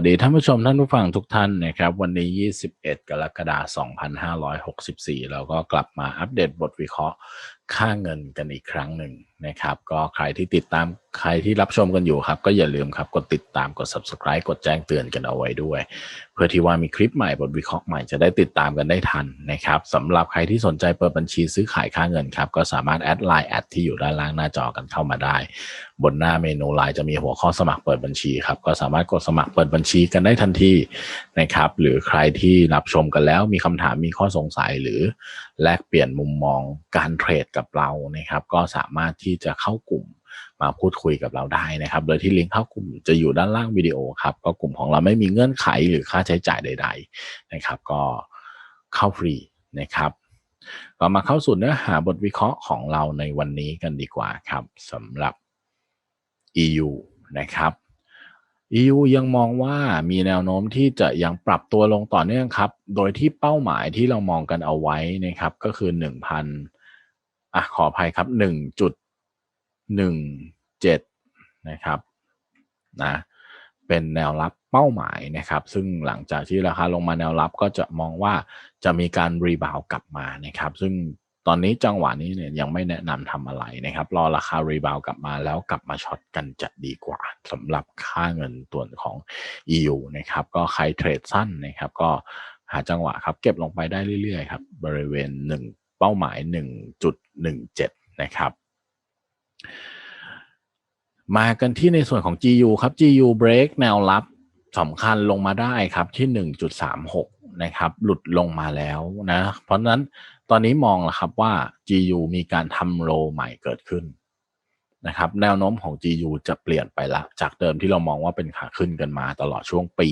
วัสดีท่านผู้ชมท่านผู้ฟังทุกท่านนะครับ วันนี้ 21 กรกฎาคม 2564 เราก็กลับมาอัปเดตบทวิเคราะห์ ค่าเงินกันอีกครั้งหนึ่งนะครับ ก็ใครที่ติดตามใครที่รับชมกันอยู่ครับ ก็อย่าลืมครับกดติดตามกด subscribe กดแจ้งเตือนกันเอาไว้ด้วย เพื่อที่ว่ามีคลิปใหม่บทวิเคราะห์ใหม่จะได้ติดตามกันได้ทันนะครับสำหรับใครที่สนใจเปิดบัญชีซื้อขายค่าเงินครับ ก็สามารถแอดไลน์แอดที่อยู่ด้านล่างหน้าจอกันเข้ามาได้ บนหน้าเมนูไลน์จะมีหัวข้อสมัครเปิดบัญชีครับก็สามารถกดสมัครเปิดบัญชีกันได้ทันทีนะครับหรือใครที่รับชมกันแล้วมีคำถามมีข้อสงสัยหรือแลกเปลี่ยนมุมมองการเทรดกับเรานะครับ ก็สามารถที่จะเข้ากลุ่มมาพูดคุยกับเราได้นะครับ โดยที่ลิงก์เข้ากลุ่มจะอยู่ด้านล่างวิดีโอครับ ก็กลุ่มของเราไม่มีเงื่อนไขหรือค่าใช้จ่ายใด ๆ นะครับ ก็เข้าฟรีนะครับก็มาเข้าสู่เนื้อหาบทวิเคราะห์ของเราในวันนี้กันดีกว่าครับสำหรับ EU นะครับ EU ยังมองว่ามีแนวโน้มที่จะยังปรับตัวลงต่อเนื่องครับ โดยที่เป้าหมายที่เรามองกันเอาไว้นะครับ ก็คือ 1,000 อะขออภัยครับ1.17นะครับนะเป็นแนวรับเป้าหมายนะครับ ซึ่งหลังจากที่ราคาลงมาแนวรับก็จะมองว่าจะมีการรีบาวกลับมานะครับ ซึ่งตอนนี้จังหวะนี้เนี่ยยังไม่แนะนำทำอะไรนะครับ รอราคารีบาวกลับมาแล้วกลับมาช็อตกันจะดีกว่าสำหรับค่าเงินตัวของ EU นะครับ ก็ใครเทรดสั้นนะครับ ก็หาจังหวะครับ เก็บลงไปได้เรื่อยๆครับ บริเวณ1 เป้าหมาย 1.17 นะครับ มากันที่ในส่วนของ GU ครับ GU break แนวรับสำคัญลงมาได้ครับที่ 1.36 นะครับ หลุดลงมาแล้วนะ เพราะนั้นตอนนี้มองแล้วครับว่า GU มีการทำโลใหม่เกิดขึ้นนะครับแนวโน้มของ GU จะเปลี่ยนไปละ จากเดิมที่เรามองว่าเป็นขาขึ้นกันมาตลอดช่วงปี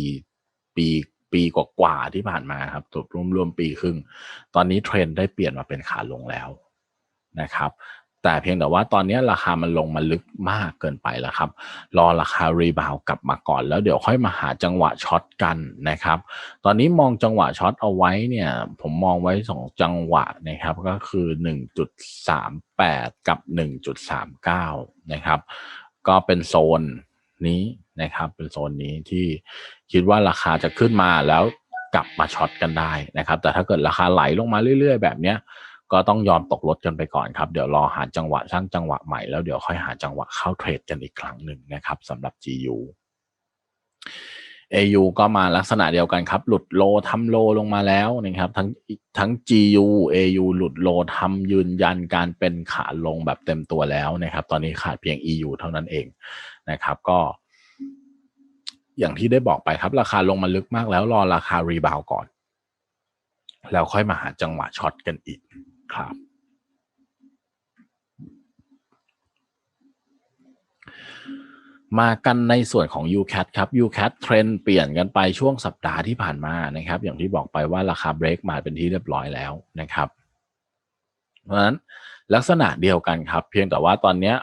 ปี ปีกว่าๆที่ผ่านมาครับตัวรวมๆปีครึ่ง ตอนนี้เทรนด์ได้เปลี่ยนมาเป็นขาลงแล้วนะครับ แต่เพียงแต่ว่าตอนนี้ราคามันลงมาลึกมากเกินไปแล้วครับ รอราคารีบาวกลับมาก่อน แล้วเดี๋ยวค่อยมาหาจังหวะช็อตกันนะครับ ตอนนี้มองจังหวะช็อตเอาไว้เนี่ย ผมมองไว้สองจังหวะนะครับ ก็คือ 1.38 กับ 1.39 นะครับ ก็เป็นโซน นี้นะครับ เป็นโซนนี้ที่คิดว่าราคาจะขึ้นมาแล้วกลับมาช็อตกันได้นะครับ แต่ถ้าเกิดราคาไหลลงมาเรื่อย ๆ แบบเนี้ยก็ต้องยอมตกรถกันไปก่อนครับเดี๋ยวรอหาจังหวะสร้างจังหวะใหม่แล้วเดี๋ยวค่อยหาจังหวะเข้าเทรดกันอีกครั้งหนึ่งนะครับสำหรับ GU AU ก็มาลักษณะเดียวกันครับ หลุดโลทำโลลงมาแล้วนะครับ ทั้งทั้ง GU AU หลุดโลทำยืนยันการเป็นขาลงแบบเต็มตัวแล้วนะครับ ตอนนี้ขาดเพียง EU เท่านั้นเองนะครับ ก็ อย่างที่ได้บอกไปครับ ราคาลงมาลึกมากแล้วรอราคารีบาวก่อน แล้วค่อยมาหาจังหวะช็อตกันอีกครับ มากันในส่วนของ UCAT ครับ UCAT เทรนเปลี่ยนกันไปช่วงสัปดาห์ที่ผ่านมานะครับ อย่างที่บอกไปว่าราคาเบรกมาเป็นที่เรียบร้อยแล้วนะครับ เพราะฉะนั้นลักษณะเดียวกันครับ เพียงแต่ว่าตอนนี้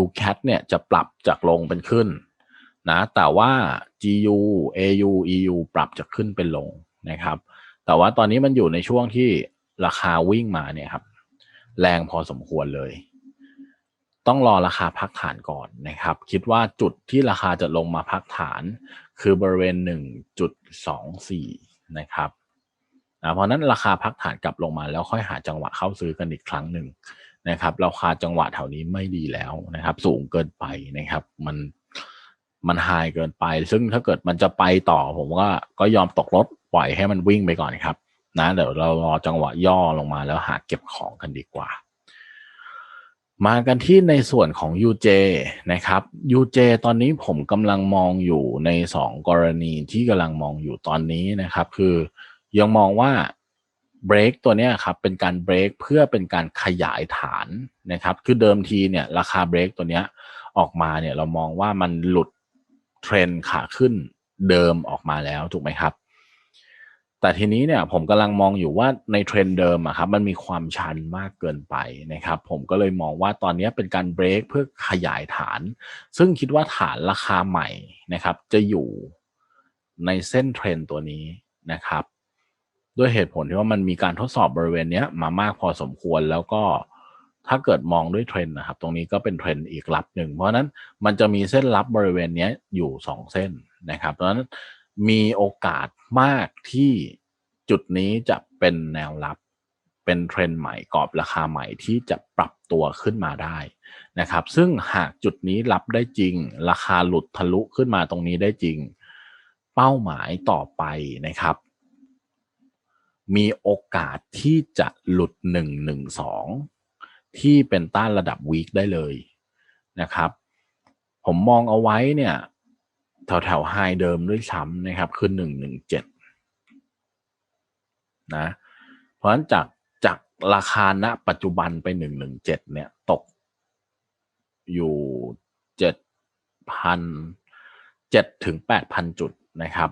UCAT เนี่ยจะปรับจากลงเป็นขึ้นนะแต่ว่า GU AU EU ปรับจากขึ้นเป็นลงนะครับ แต่ว่าตอนนี้มันอยู่ในช่วงที่ราคาวิ่งมาเนี่ยครับ แรงพอสมควรเลย ต้องรอราคาพักฐานก่อนนะครับ คิดว่าจุดที่ราคาจะลงมาพักฐาน คือบริเวณ 1.24 นะครับเพราะนั้นราคาพักฐานกลับลงมาแล้วค่อยหาจังหวะเข้าซื้อกันอีกครั้งหนึ่งนะครับ ราคาจังหวะแถวนี้ไม่ดีแล้วนะครับ สูงเกินไปนะครับ มันมันไฮเกินไป ซึ่งถ้าเกิดมันจะไปต่อผมก็ก็ยอมตกรถปล่อยให้มันวิ่งไปก่อนครับ นะเดี๋ยวเรารอจังหวะย่อลงมาแล้วหาเก็บของกันดีกว่า มากันที่ในส่วนของ UJ นะครับ UJ ตอนนี้ผมกำลังมองอยู่ใน 2 กรณีที่กำลังมองอยู่ตอนนี้นะครับ คือยังมองว่าเบรกตัวนี้ครับเป็นการเบรกเพื่อเป็นการขยายฐานนะครับ คือเดิมทีเนี่ยราคาเบรกตัวนี้ออกมาเนี่ยเรามองว่ามันหลุดเทรนขาขึ้นเดิมออกมาแล้วถูกไหมครับ แต่ทีนี้เนี่ยผมกำลังมองอยู่ว่าในเทรนเดิมอะครับมันมีความชันมากเกินไปนะครับ ผมก็เลยมองว่าตอนนี้เป็นการเบรกเพื่อขยายฐาน ซึ่งคิดว่าฐานราคาใหม่นะครับ จะอยู่ในเส้นเทรนตัวนี้นะครับ ด้วยเหตุผลที่ว่ามันมีการทดสอบบริเวณนี้มามากพอสมควรแล้วก็ถ้าเกิดมองด้วยเทรนนะครับ ตรงนี้ก็เป็นเทรนอีกลับหนึ่งเพราะนั้นมันจะมีเส้นรับบริเวณนี้อยู่ 2 เส้นนะครับเพราะนั้น มีโอกาสมากที่จุดนี้จะเป็นแนวรับ เป็นเทรนด์ใหม่กรอบราคาใหม่ที่จะปรับตัวขึ้นมาได้นะครับ ซึ่งหากจุดนี้รับได้จริง ราคาหลุดทะลุขึ้นมาตรงนี้ได้จริง เป้าหมายต่อไปนะครับ มีโอกาสที่จะหลุด 112 ที่เป็นต้านระดับวีคได้เลยนะครับ ผมมองเอาไว้เนี่ย แถวแถวไฮเดิมด้วยซ้ำนะครับคือ117นะเพราะฉะนั้นจากจากราคาณปัจจุบันไป117เจ็ดเนี่ยตกอยู่7,000 7ถึง8,000จุดนะครับ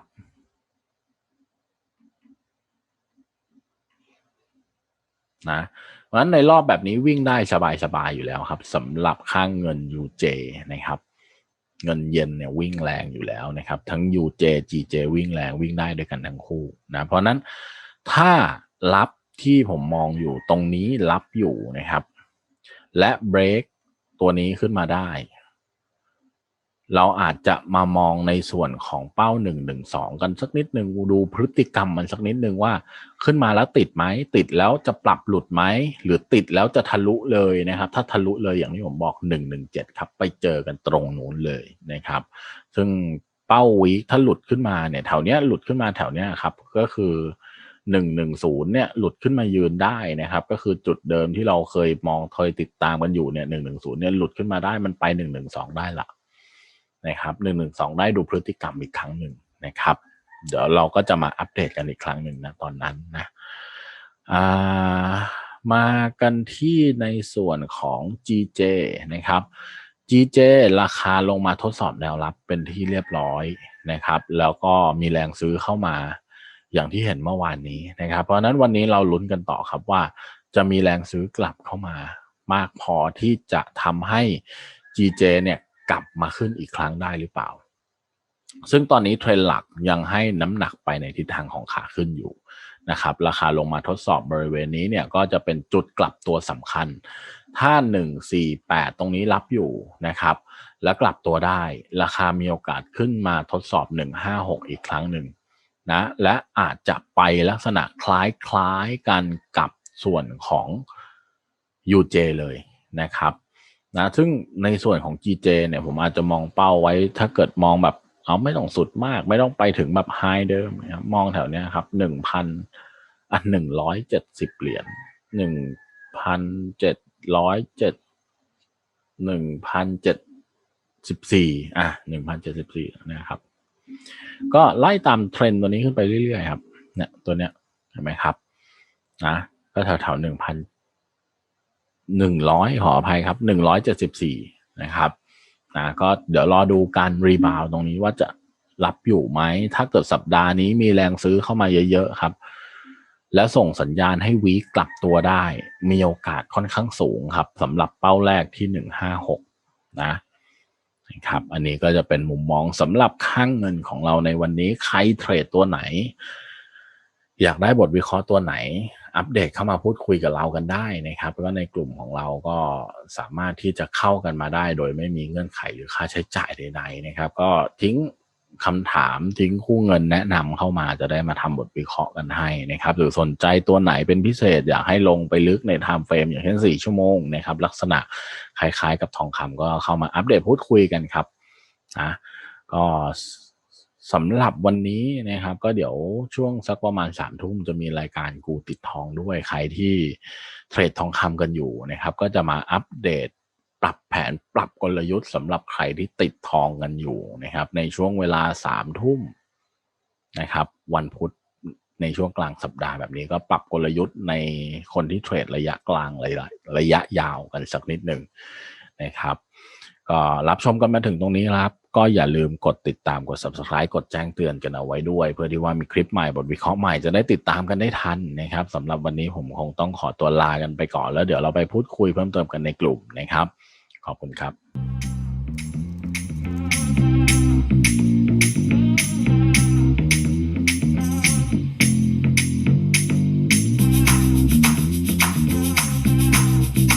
นะเพราะฉะนั้นในรอบแบบนี้วิ่งได้สบายๆอยู่แล้วครับสำหรับค่างเงิน UJ นะครับ เงินเย็นเนี่ยวิ่งแรงอยู่แล้วนะครับ ทั้ง UJ GJ วิ่งแรงวิ่งได้ด้วยกันทั้งคู่นะเพราะนั้นถ้ารับที่ผมมองอยู่ตรงนี้รับอยู่นะครับ และเบรกตัวนี้ขึ้นมาได้ เราอาจจะมามองในส่วนของเป้าหนึ่งหนึ่งสองกันสักนิดหนึ่งดูพฤติกรรมมันสักนิดหนึ่งว่า ขึ้นมาแล้วติดไหมติดแล้วจะปรับหลุดไหมหรือติดแล้วจะทะลุเลยนะครับ ถ้าทะลุเลยอย่างที่ผมบอกหนึ่งหนึ่งเจ็ดครับ ไปเจอกันตรงนู้นเลยนะครับ ซึ่งเป้าวีถ้าหลุดขึ้นมาเนี่ยแถวเนี้ยหลุดขึ้นมาแถวเนี้ยครับก็คือหนึ่งหนึ่งศูนย์เนี่ยหลุดขึ้นมายืนได้นะครับ ก็คือจุดเดิมที่เราเคยมองเคยติดตามกันอยู่เนี่ยหนึ่งหนึ่งศูนย์เนี่ยหลุดขึ้นมาได้มันไปหนึ่งหนึ่งสองได้ละ นะครับหนึ่งหนึ่งสองได้ดูพฤติกรรมอีกครั้งหนึ่งนะครับ เดี๋ยวเราก็จะมาอัปเดตกันอีกครั้งหนึ่งนะตอนนั้นนะามากันที่ในส่วนของ GJ นะครับ GJ ราคาลงมาทดสอบแนวรับเป็นที่เรียบร้อยนะครับ แล้วก็มีแรงซื้อเข้ามาอย่างที่เห็นเมื่อวานนี้นะครับ เพราะฉะนั้นวันนี้เราลุ้นกันต่อครับว่าจะมีแรงซื้อกลับเข้ามามากพอที่จะทำให้ GJ เนี่ย กลับมาขึ้นอีกครั้งได้หรือเปล่า ซึ่งตอนนี้เทรนด์หลักยังให้น้ำหนักไปในทิศทางของขาขึ้นอยู่นะครับ ราคาลงมาทดสอบบริเวณนี้เนี่ยก็จะเป็นจุดกลับตัวสำคัญ ถ้า 148 ตรงนี้รับอยู่นะครับ แล้วกลับตัวได้ ราคามีโอกาสขึ้นมาทดสอบ 156 อีกครั้งหนึ่งนะ และอาจจะไปลักษณะคล้ายๆกันกับส่วนของ UJ เลยนะครับ นะซึ่งในส่วนของ GJ เนี่ยผมอาจจะมองเป้าไว้ ถ้าเกิดมองแบบเอาไม่ต้องสุดมาก ไม่ต้องไปถึงแบบไฮเดิมนะครับมองแถวเนี้ยครับหนึ่งพันอะหนึ่งร้อยเจ็ดสิบเหรียญหนึ่งพันเจ็ดร้อยเจ็ดหนึ่งพันเจ็ดสิบสี่อะหนึ่งพันเจ็ดสิบสี่นะครับ ก็ไล่ตามเทรนตัวนี้ขึ้นไปเรื่อยๆครับ เนี่ยตัวเนี้ยเห็นไหมครับนะก็แถวๆหนึ่งพัน หนึ่งร้อยขออภัยครับหนึ่งร้อยเจ็ดสิบสี่นะครับนะก็เดี๋ยวรอดูการรีบาวตรงนี้ว่าจะรับอยู่ไหม ถ้าเกิดสัปดาห์นี้มีแรงซื้อเข้ามาเยอะๆครับ และส่งสัญญาณให้วีกลับตัวได้ มีโอกาสค่อนข้างสูงครับสำหรับเป้าแรกที่หนึ่งห้าหกนะครับ อันนี้ก็จะเป็นมุมมองสำหรับข้างเงินของเราในวันนี้ใครเทรดตัวไหน อยากได้บทวิเคราะห์ตัวไหน อัปเดตเข้ามาพูดคุยกับเรากันได้นะครับ แล้วก็ในกลุ่มของเราก็สามารถที่จะเข้ากันมาได้ โดยไม่มีเงื่อนไขหรือค่าใช้จ่ายใดๆนะครับ ก็ทิ้งคำถามทิ้งคู่เงินแนะนำเข้ามาจะได้มาทำบทวิเคราะห์กันให้นะครับ หรือสนใจตัวไหนเป็นพิเศษอยากให้ลงไปลึกในไทม์เฟรมอย่างเช่นสี่ชั่วโมงนะครับ ลักษณะคล้ายๆ กับทองคำก็เข้ามาอัปเดตพูดคุยกันครับนะก็ สำหรับวันนี้นะครับ ก็เดี๋ยวช่วงสักประมาณสามทุ่มจะมีรายการกูติดทองด้วยใครที่เทรดทองคำกันอยู่นะครับ ก็จะมาอัปเดตปรับแผนปรับกลยุทธ์สำหรับใครที่ติดทองกันอยู่นะครับ ในช่วงเวลาสามทุ่มนะครับ วันพุธในช่วงกลางสัปดาห์แบบนี้ก็ปรับกลยุทธ์ในคนที่เทรดระยะกลางระยะระยะยาวกันสักนิดหนึ่งนะครับ ก็รับชมกันมาถึงตรงนี้ครับ ก็อย่าลืมกดติดตามกด subscribe กดแจ้งเตือนกันเอาไว้ด้วย เพื่อที่ว่ามีคลิปใหม่บทวิเคราะห์ใหม่จะได้ติดตามกันได้ทันนะครับสำหรับวันนี้ผมคงต้องขอตัวลากันไปก่อน แล้วเดี๋ยวเราไปพูดคุยเพิ่มเติมกันในกลุ่มนะครับ ขอบคุณครับ